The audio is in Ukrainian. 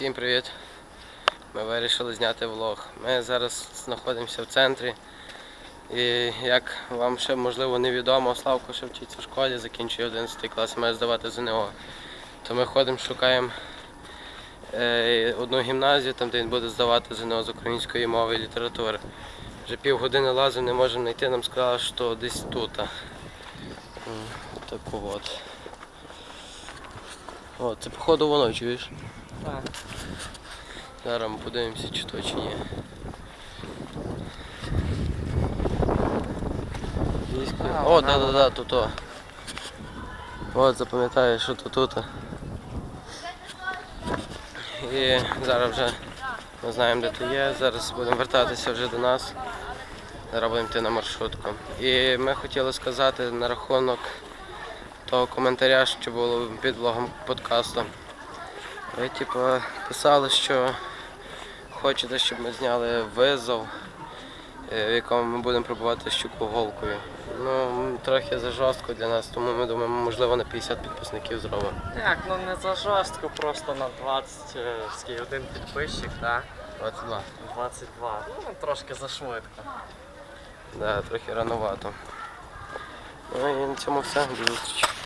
Всім привіт! Ми вирішили зняти влог. Ми зараз знаходимося в центрі. І як вам ще можливо невідомо, Славко ще вчиться в школі, закінчує 11 клас, має здавати ЗНО. То ми ходимо, шукаємо е, одну гімназію, там де він буде здавати ЗНО з української мови і літератури. Вже півгодини лазимо, не можемо знайти, нам сказали, що десь тут. Таку от. О, це походу воно, чуєш? Так. Зараз ми подивимося, чи то чи ні. А, О, вона, да, да, да, тут. то. От запам'ятаєш, що то тут. І зараз вже ми знаємо, де ти є. Зараз будемо вертатися вже до нас. Зараз будемо йти на маршрутку. І ми хотіли сказати на рахунок того коментаря, що було під влогом подкасту. Ви типу писали, що хочете, щоб ми зняли визов, е, в якому ми будемо пробувати щуку голкою. Ну, трохи за жорстко для нас, тому ми думаємо, можливо, на 50 підписників зробимо. Так, ну не за жорстко, просто на 20, е, один підписчик, так? 22. 22. Ну, трошки зашвидко. Да, трохи рановато. Ну і на цьому все. До зустрічі.